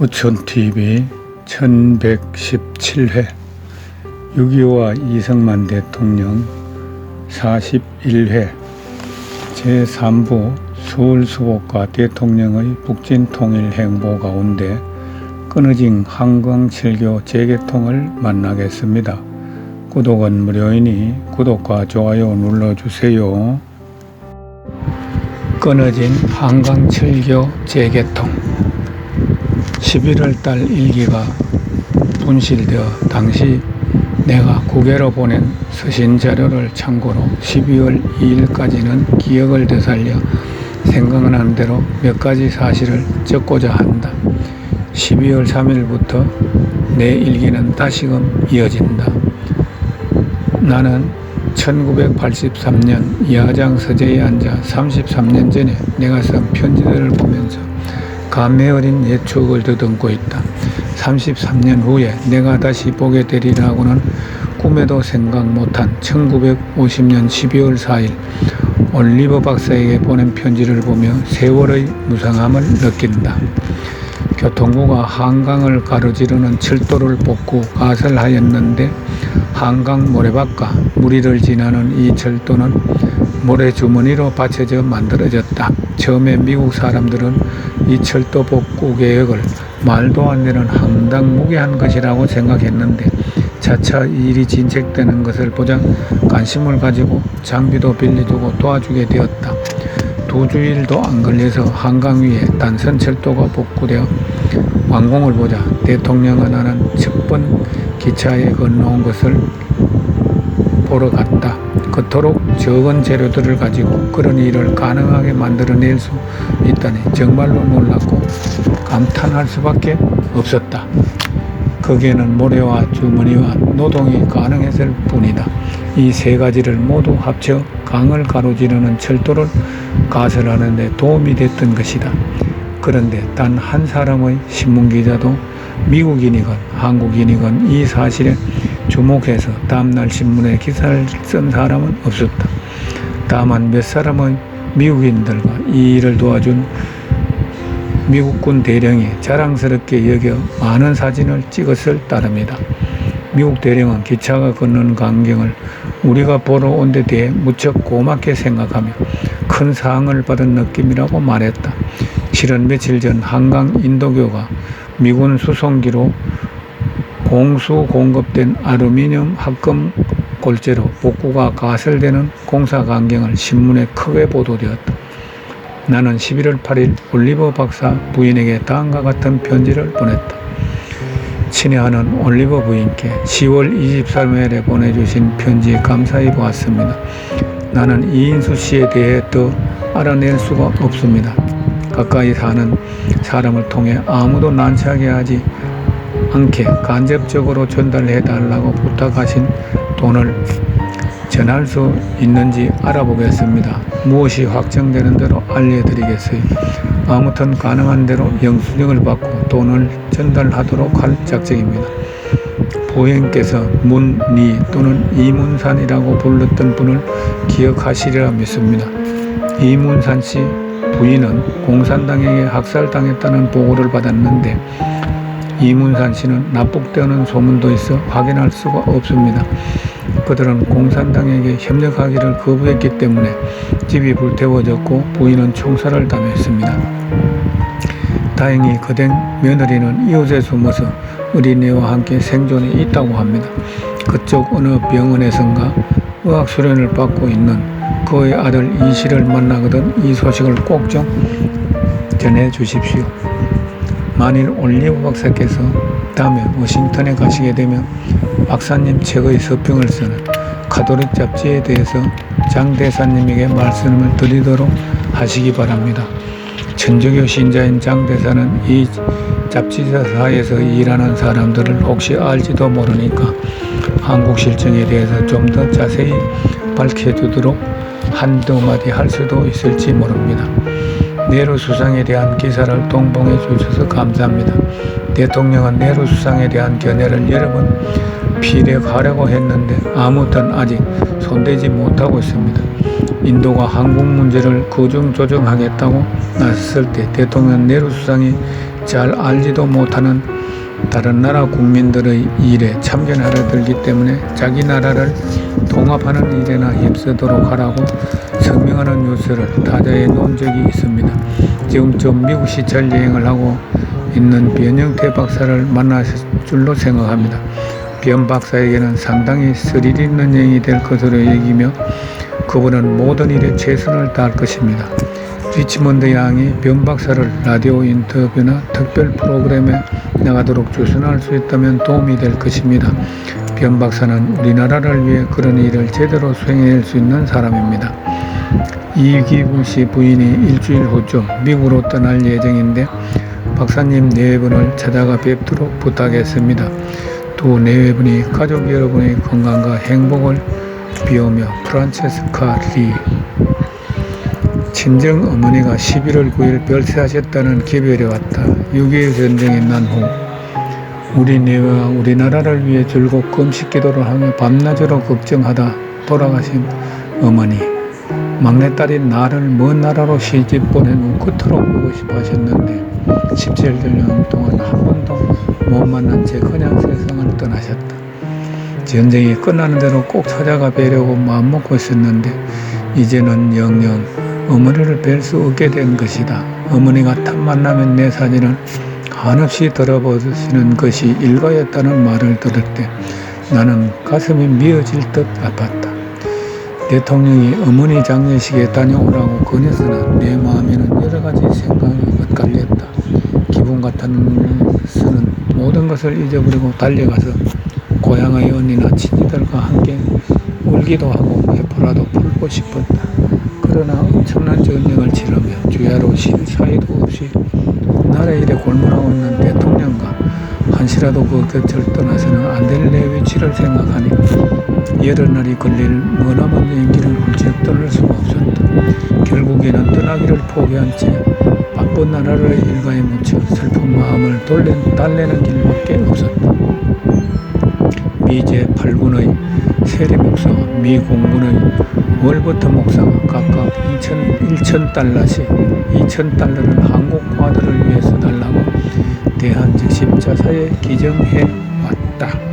우촌TV 1117회 6.25와 이승만 대통령 41회 제3부 서울수복과 대통령의 북진통일 행보 가운데 끊어진 한강칠교 재개통을 만나겠습니다. 구독은 무료이니 구독과 좋아요 눌러주세요. 끊어진 한강칠교 재개통 11월 달 일기가 분실되어 당시 내가 국외로 보낸 서신 자료를 참고로 12월 2일까지는 기억을 되살려 생각나는 대로 몇 가지 사실을 적고자 한다. 12월 3일부터 내 일기는 다시금 이어진다. 나는 1983년 야장 서재에 앉아 33년 전에 내가 쓴 편지들을 보면서 감회 어린 옛 추억을 더듬고 있다. 33년 후에 내가 다시 보게 되리라고는 꿈에도 생각 못한 1950년 12월 4일 올리버 박사에게 보낸 편지를 보며 세월의 무상함을 느낀다. 교통부가 한강을 가로지르는 철도를 뽑고 가설하였는데 한강 모래밭과 무리를 지나는 이 철도는 모래주머니로 받쳐져 만들어졌다. 처음에 미국 사람들은 이 철도 복구 계획을 말도 안 되는 황당무계한 것이라고 생각했는데 차차 일이 진척되는 것을 보자 관심을 가지고 장비도 빌려주고 도와주게 되었다. 두 주일도 안 걸려서 한강 위에 단선 철도가 복구되어 완공을 보자 대통령은 나는 첫번 기차에 건너온 것을 보러 갔다. 그토록 적은 재료들을 가지고 그런 일을 가능하게 만들어낼 수 있다니 정말로 놀랐고 감탄할 수밖에 없었다. 거기에는 모래와 주머니와 노동이 가능했을 뿐이다. 이 세 가지를 모두 합쳐 강을 가로지르는 철도를 가설하는 데 도움이 됐던 것이다. 그런데 단 한 사람의 신문기자도 미국인이건 한국인이건 이 사실에 주목해서 다음날 신문에 기사를 쓴 사람은 없었다. 다만 몇 사람의 미국인들과 이 일을 도와준 미국군 대령이 자랑스럽게 여겨 많은 사진을 찍었을 따름이다. 미국 대령은 기차가 걷는 광경을 우리가 보러 온 데 대해 무척 고맙게 생각하며 큰 사항을 받은 느낌이라고 말했다. 실은 며칠 전 한강 인도교가 미군 수송기로 공수 공급된 아루미늄 합금 골재로 복구가 가설되는 공사 광경을 신문에 크게 보도되었다. 나는 11월 8일 올리버 박사 부인에게 다음과 같은 편지를 보냈다. 친애하는 올리버 부인께 10월 23일에 보내주신 편지 감사히 보았습니다. 나는 이인수 씨에 대해 더 알아낼 수가 없습니다. 가까이 사는 사람을 통해 아무도 난처하게 하지 않게 간접적으로 전달해 달라고 부탁하신 돈을 전할 수 있는지 알아보겠습니다. 무엇이 확정되는 대로 알려드리겠어요. 아무튼 가능한 대로 영수증을 받고 돈을 전달하도록 할 작정입니다. 부인께서 문리 또는 이문산이라고 불렀던 분을 기억하시리라 믿습니다. 이문산 씨 부인은 공산당에게 학살당했다는 보고를 받았는데 이문산 씨는 납북되는 소문도 있어 확인할 수가 없습니다. 그들은 공산당에게 협력하기를 거부했기 때문에 집이 불태워졌고 부인은 총살을 당했습니다. 다행히 그된 며느리는 이웃에 숨어서 어린이와 함께 생존해 있다고 합니다. 그쪽 어느 병원에선가 의학 수련을 받고 있는 그의 아들 이씨를 만나거든 이 소식을 꼭 좀 전해 주십시오. 만일 올리브 박사께서 다음에 워싱턴에 가시게 되면 박사님 책의 서평을 쓰는 카톨릭 잡지에 대해서 장 대사님에게 말씀을 드리도록 하시기 바랍니다. 천주교 신자인 장 대사는 이 잡지사에서 일하는 사람들을 혹시 알지도 모르니까 한국 실정에 대해서 좀 더 자세히 밝혀주도록 한두 마디 할 수도 있을지 모릅니다. 네루 수상에 대한 기사를 동봉해 주셔서 감사합니다. 대통령은 네루 수상에 대한 견해를 여러 번 피력하려고 했는데 아무튼 아직 손대지 못하고 있습니다. 인도가 한국 문제를 거중 조정하겠다고 나섰을 때 대통령 네루 수상이 잘 알지도 못하는 다른 나라 국민들의 일에 참견하려 들기 때문에 자기 나라를 통합하는 일에나 힘쓰도록 하라고 성명하는 뉴스를 타자해 놓은 적이 있습니다. 지금쯤 미국 시찰 여행을 하고 있는 변영태 박사를 만났을 줄로 생각합니다. 변 박사에게는 상당히 스릴 있는 여행이 될 것으로 여기며 그분은 모든 일에 최선을 다할 것입니다. 리치먼드 양이 변 박사를 라디오 인터뷰나 특별 프로그램에 나가도록 주선할 수 있다면 도움이 될 것입니다. 변 박사는 우리나라를 위해 그런 일을 제대로 수행해낼 수 있는 사람입니다. 이기붕 씨 부인이 일주일 후쯤 미국으로 떠날 예정인데 박사님 내외분을 찾아가 뵙도록 부탁했습니다. 두 내외분이 가족 여러분의 건강과 행복을 비우며 프란체스카 리 친정 어머니가 11월 9일 별세하셨다는 기별이 왔다. 6.25 전쟁이 난 후 우리 내와 우리나라를 위해 줄곧 금식 기도를 하며 밤낮으로 걱정하다 돌아가신 어머니 막내딸인 나를 먼 나라로 시집 후 그토록 보고 싶어 하셨는데 17년 동안 한 번도 못 만난 채 그냥 세상을 떠나셨다. 전쟁이 끝나는 대로 꼭 찾아가 뵈려고 마음먹고 있었는데 이제는 영영 어머니를 뵐 수 없게 된 것이다. 어머니가 탐 만나면 내 사진을 한없이 들어보시는 것이 일과였다는 말을 들을 때 나는 가슴이 미어질 듯 아팠다. 대통령이 어머니 장례식에 다녀오라고 권해서는 내 마음에는 여러 가지 생각이 엇갈렸다. 기분 같아서는 모든 것을 잊어버리고 달려가서 고향의 언니나 친지들과 함께 울기도 하고 회포라도 풀고 싶었다. 그러나 엄청난 전쟁을 치르며 주야로 쉴 사이도 없이 나라 일에 골몰하고 있는 대통령과 한시라도 그 곁을 떠나서는 안 될 내 위치를 생각하니 여러 날이 걸릴 머나먼 연기를 훌쩍 떠날 수가 없었다. 결국에는 떠나기를 포기한 채 바쁜 나라를 일가에 묻혀 슬픈 마음을 돌려, 달래는 길밖에 없었다. 미 제 8군의 세리 목사와 미 공군의 월버터 목사가 각각 2천, 1천 달러씩 2천 달러를 한국 과들을 위해서 달라고 대한 즉 십자사에 기증해 왔다.